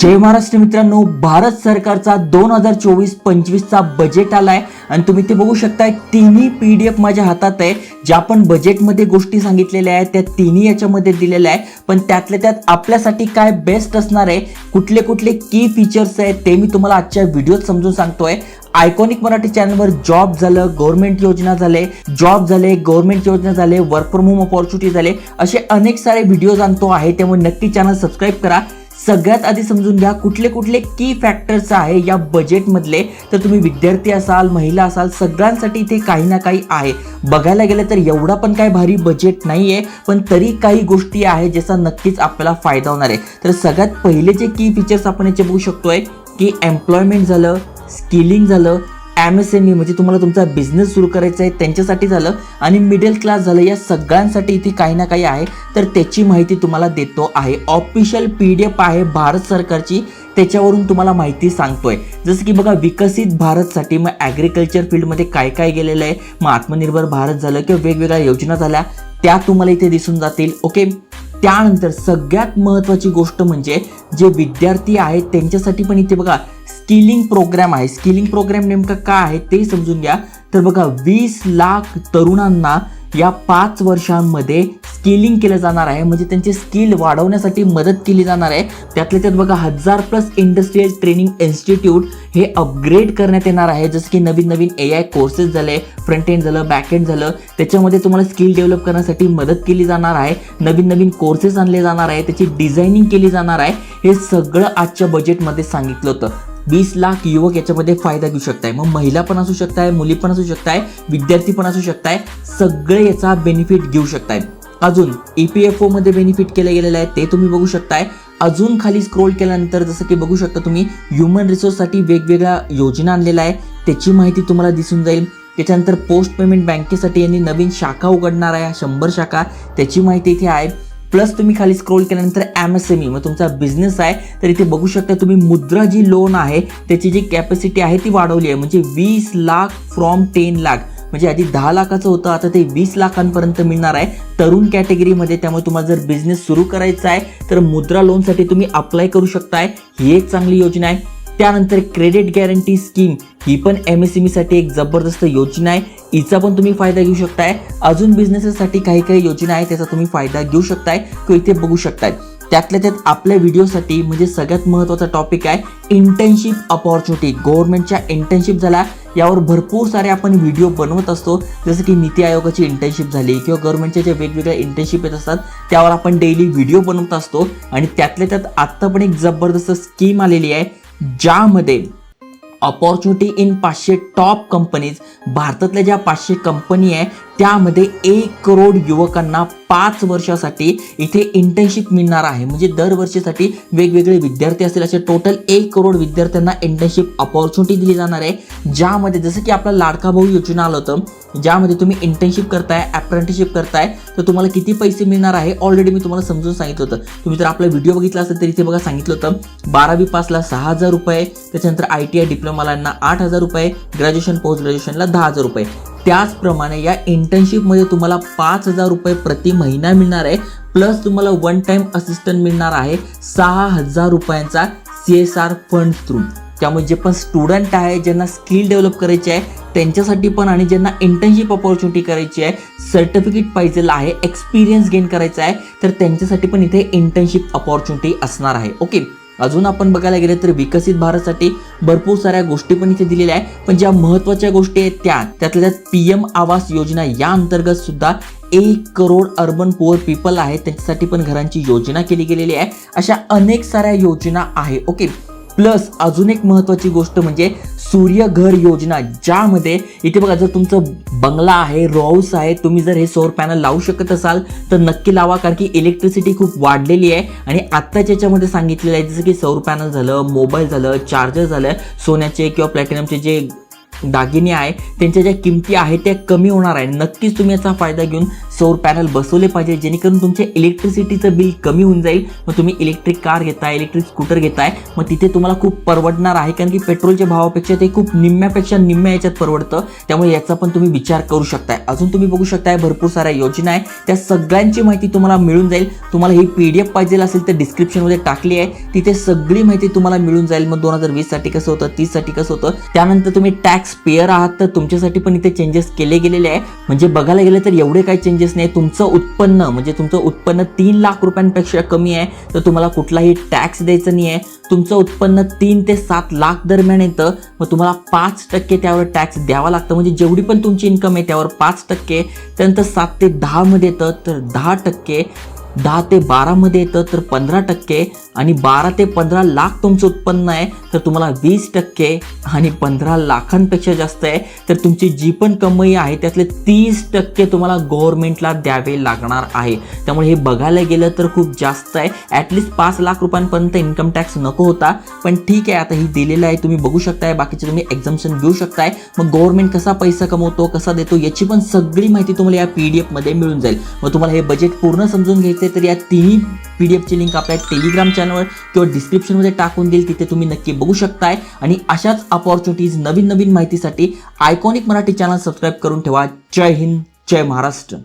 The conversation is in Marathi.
जय महाराष्ट्र मित्रांनो भारत सरकारचा दोन हजार चोवीस पंचवीसचा बजेट आला आहे आणि तुम्ही ते बघू शकताय तिन्ही पी डी एफ माझ्या हातात आहे. ज्या पण बजेटमध्ये गोष्टी सांगितलेल्या आहेत त्या तिन्ही याच्यामध्ये दिलेल्या आहे पण त्यातल्या त्यात आपल्यासाठी काय बेस्ट असणार आहे कुठले कुठले की फीचर्स आहेत ते मी तुम्हाला आजच्या व्हिडिओत समजून सांगतोय. आयकॉनिक मराठी चॅनलवर जॉब झालं गव्हर्नमेंट योजना झाले जॉब झाले गव्हर्नमेंट योजना झाले वर्क फ्रॉम होम ऑपॉर्च्युनिटी झाले असे अनेक सारे व्हिडिओज आणतो आहे. त्यामुळे नक्की चॅनल सबस्क्राईब करा. सगळ्यात आधी समजून घ्या कुठले कुठले की फॅक्टर्स आहे या बजेटमधले तर तुम्ही विद्यार्थी असाल महिला असाल सगळ्यांसाठी इथे काही ना काही आहे. बघायला गेलं तर एवढा पण काही भारी बजेट नाही आहे पण तरी काही गोष्टी आहे ज्याचा नक्कीच आपल्याला फायदा होणार आहे. तर सगळ्यात पहिले जे की फीचर्स आपण याचे बघू शकतोय की एम्प्लॉयमेंट झालं स्किलिंग झालं एम एस एम ई म्हणजे तुम्हाला तुमचा बिझनेस सुरू करायचा आहे त्यांच्यासाठी झालं आणि मिडल क्लास झालं या सगळ्यांसाठी इथे काही ना काही आहे. तर त्याची माहिती तुम्हाला देतो आहे. ऑफिशियल पी डी एफ आहे भारत सरकारची. त्याच्यावरून तुम्हाला माहिती सांगतोय. जसं की बघा विकसित भारतसाठी मग ॲग्रिकल्चर फील्डमध्ये काय काय गेलेलं आहे? मग आत्मनिर्भर भारत झालं किंवा वेगवेगळ्या योजना झाल्या त्या तुम्हाला इथे दिसून जातील. ओके त्यानंतर सगळ्यात महत्त्वाची गोष्ट म्हणजे जे विद्यार्थी आहेत त्यांच्यासाठी पण इथे बघा स्किलिंग प्रोग्राम आहे. स्किलिंग प्रोग्राम नेमकं काय आहे ते समजून घ्या. तर बघा वीस लाख तरुणांना या पाच वर्षांमध्ये स्किलिंग केलं जाणार आहे. म्हणजे त्यांचे स्किल वाढवण्यासाठी मदत केली जाणार आहे. त्यातल्या त्यात बघा हजार प्लस इंडस्ट्रीयल ट्रेनिंग इन्स्टिट्यूट हे अपग्रेड करण्यात येणार आहे. जसं की नवीन नवीन ए आय कोर्सेस झाले फ्रंट एंड झालं बॅक एंड झालं. त्याच्यामध्ये तुम्हाला स्किल डेव्हलप करण्यासाठी मदत केली जाणार आहे. नवीन नवीन कोर्सेस आणले जाणार आहे. त्याची डिझायनिंग केली जाणार आहे. हे सगळं आजच्या बजेटमध्ये सांगितलं होतं. वीस लाख युवक याच्यामध्ये फायदा घेऊ शकताय. मग महिला पण असू शकताय मुली पण असू शकताय विद्यार्थी पण असू शकताय सगळे याचा बेनिफिट घेऊ शकताय. अजून ई पी एफ ओमध्ये बेनिफिट केलं गेलेलं आहे ते तुम्ही बघू शकताय. अजून खाली स्क्रोल केल्यानंतर जसं की बघू शकता तुम्ही ह्युमन रिसोर्ससाठी वेगवेगळ्या योजना आणलेल्या आहे त्याची माहिती तुम्हाला दिसून जाईल. त्याच्यानंतर पोस्ट पेमेंट बँकेसाठी यांनी नवीन शाखा उघडणार आहे शंभर शाखा. त्याची माहिती इथे आहे. प्लस तुम्ही खाली स्क्रोल केल्यानंतर एम एस एम ई मग तुमचा बिझनेस आहे तर इथे बघू शकता तुम्ही मुद्रा जी लोन आहे त्याची जी कॅपॅसिटी आहे ती वाढवली आहे. म्हणजे वीस लाख फ्रॉम टेन लाख. म्हणजे आधी दहा लाखाचं होतं आता ते वीस लाखांपर्यंत मिळणार आहे. तरुण कॅटेगरीमध्ये त्यामुळे तुम्हाला जर बिझनेस सुरू करायचा आहे तर मुद्रा लोनसाठी तुम्ही अप्लाय करू शकताय. ही एक चांगली योजना आहे. त्यानंतर क्रेडिट गॅरंटी स्कीम ही पण एम एस एम ईसाठी एक जबरदस्त योजना आहे. हिचा पण तुम्ही फायदा घेऊ शकताय. अजून बिझनेसेससाठी काही काही योजना आहे त्याचा तुम्ही फायदा घेऊ शकताय. किंवा इथे बघू शकताय. त्यातल्या त्यात आपल्या व्हिडिओसाठी म्हणजे सगळ्यात महत्त्वाचा टॉपिक आहे इंटर्नशिप अपॉर्च्युनिटी गव्हर्नमेंटच्या इंटर्नशिप झाल्या यावर भरपूर सारे आपण व्हिडिओ बनवत असतो. जसं की नीती आयोगाची इंटर्नशिप झाली किंवा गव्हर्नमेंटच्या ज्या वेगवेगळ्या इंटर्नशिप येत असतात त्यावर आपण डेली व्हिडिओ बनवत असतो. आणि त्यातल्या त्यात आत्ता पण एक जबरदस्त स्कीम आलेली आहे ज्यामध्ये अपॉर्च्युनिटी इन पाचशे टॉप कंपनीज भारतातल्या ज्या पाचशे कंपनी आहे त्यामध्ये एक करोड युवकांना पाच वर्षासाठी इथे इंटर्नशिप मिळणार आहे. म्हणजे दरवर्षीसाठी वेगवेगळे विद्यार्थी असतील. असे टोटल एक करोड विद्यार्थ्यांना इंटर्नशिप अपॉर्च्युनिटी दिली जाणार आहे. ज्यामध्ये जसं की आपला लाडका भाऊ योजना आलं होतं ज्यामध्ये तुम्ही इंटर्नशिप करताय अप्रेंटिसशिप करताय तर तुम्हाला किती पैसे मिळणार आहे? ऑलरेडी मी तुम्हाला समजून सांगितलं होतं. तुम्ही जर आपला व्हिडिओ बघितला असेल तर इथे बघा सांगितलं होतं बारावी पासला सहा हजार रुपये त्याच्यानंतर आय टी आय डिप्लोमालांना आठ हजार रुपये ग्रॅज्युएशन पोस्ट ग्रॅज्युएशनला दहा हजार रुपये. त्याचप्रमाणे या इंटर्नशिपमध्ये तुम्हाला पाच हजार रुपये प्रति महिना मिळणार आहे. प्लस तुम्हाला वन टाईम असिस्टंट मिळणार आहे सहा हजार रुपयांचा C S R fund through त्यामुळे जे पण स्टुडंट आहे ज्यांना स्किल डेव्हलप करायचे आहे त्यांच्यासाठी पण आणि ज्यांना इंटर्नशिप ऑपॉर्च्युनिटी करायची आहे सर्टिफिकेट पाहिजे आहे एक्सपिरियन्स गेन करायचा आहे तर त्यांच्यासाठी पण इथे इंटर्नशिप अपॉर्च्युनिटी असणार आहे. ओके अजून आपण बघायला गेलं तर विकसित भारतसाठी भरपूर साऱ्या गोष्टी पण इथे दिलेल्या आहे पण ज्या महत्त्वाच्या गोष्टी आहेत त्या त्यातल्या त्यात पी एम आवास योजना या अंतर्गत सुद्धा एक करोड अर्बन पुअर पीपल आहेत. त्यांच्यासाठी पण घरांची योजना केली गेलेली आहे. अशा अनेक साऱ्या योजना आहे. ओके? प्लस अजून एक महत्त्वाची गोष्ट म्हणजे सूर्यघर योजना ज्यामध्ये इथे बघा जर तुमचं बंगला आहे रॉउस आहे तुम्ही जर हे सौर पॅनल लावू शकत असाल तर नक्की लावा कारण की इलेक्ट्रिसिटी खूप वाढलेली आहे. आणि आत्ताच्या याच्यामध्ये सांगितलेलं आहे जसं की सौर पॅनल झालं मोबाईल झालं चार्जर झालं सोन्याचे किंवा प्लॅटिनमचे जे दागिने आहे त्यांच्या ज्या किमती आहेत त्या कमी होणार आहे. नक्कीच तुम्ही याचा फायदा घेऊन सौर पॅनल बसवले पाहिजे जेणेकरून तुमचे इलेक्ट्रिसिटीचं बिल कमी होऊन जाईल मग तुम्ही इलेक्ट्रिक कार घेताय इलेक्ट्रिक स्कूटर घेताय मग तिथे तुम्हाला खूप परवडणार आहे कारण की पेट्रोलच्या भावापेक्षा ते खूप निम्म्यापेक्षा निम्म्या याच्यात परवडतं. त्यामुळे याचा पण तुम्ही विचार करू शकताय. अजून तुम्ही बघू शकताय भरपूर साऱ्या योजना आहे. त्या सगळ्यांची माहिती तुम्हाला मिळून जाईल. तुम्हाला ही पी डी एफ पाहिजे असेल तर डिस्क्रिप्शनमध्ये टाकली आहे. तिथे सगळी माहिती तुम्हाला मिळून जाईल. मग दोन हजार वीससाठी कसं होतं तीससाठी कसं होतं त्यानंतर तुम्ही टॅक्स स्पेअर आहात तर तुमच्यासाठी पण इथे चेंजेस केले गेलेले आहे. म्हणजे बघायला गेलं तर एवढे काही चेंजेस नाही. तुमचं उत्पन्न म्हणजे तुमचं उत्पन्न तीन लाख रुपयांपेक्षा कमी आहे. तर तुम्हाला कुठलाही टॅक्स द्यायचं नाही आहे तुमचं उत्पन्न तीन ते सात लाख दरम्यान येतं. मग तुम्हाला पाच टक्के त्यावर टॅक्स द्यावा लागतं. म्हणजे जेवढी पण तुमची इन्कम आहे त्यावर पाच टक्के. त्यानंतर सात ते दहामध्ये येतं. तर दहा टक्के दहा ते बारामध्ये येतं तर पंधरा टक्के. आणि बारा ते पंधरा लाख तुमचं उत्पन्न आहे तर तुम्हाला वीस टक्के. आणि पंधरा लाखांपेक्षा जास्त आहे तर तुमची जी पण कमाई आहे त्यातले तीस टक्के तुम्हाला गव्हर्नमेंटला द्यावे लागणार आहे. त्यामुळे हे बघायला गेलं तर खूप जास्त आहे. ॲटलिस्ट पाच लाख रुपयांपर्यंत इन्कम टॅक्स नको होता पण ठीक आहे आता ही दिलेलं आहे तुम्ही बघू शकताय बाकीचे तुम्ही एक्झाम्शन घेऊ शकताय. मग गव्हर्नमेंट कसा पैसा कमवतो कसा देतो याची पण सगळी माहिती तुम्हाला या पी डी एफमध्ये मिळून जाईल. मग तुम्हाला हे बजेट पूर्ण समजून घ्यायचं आहे तर या तिन्ही पी डी एफची लिंक आपल्या टेलिग्राम चॅनलवर किंवा डिस्क्रिप्शनमध्ये टाकून देईल. तिथे तुम्ही नक्की बघू शकताय. आणि अशाच अपॉर्च्युनिटीज नवीन नवीन माहितीसाठी आयकॉनिक मराठी चॅनल सबस्क्राईब करून ठेवा. जय हिंद जय महाराष्ट्र.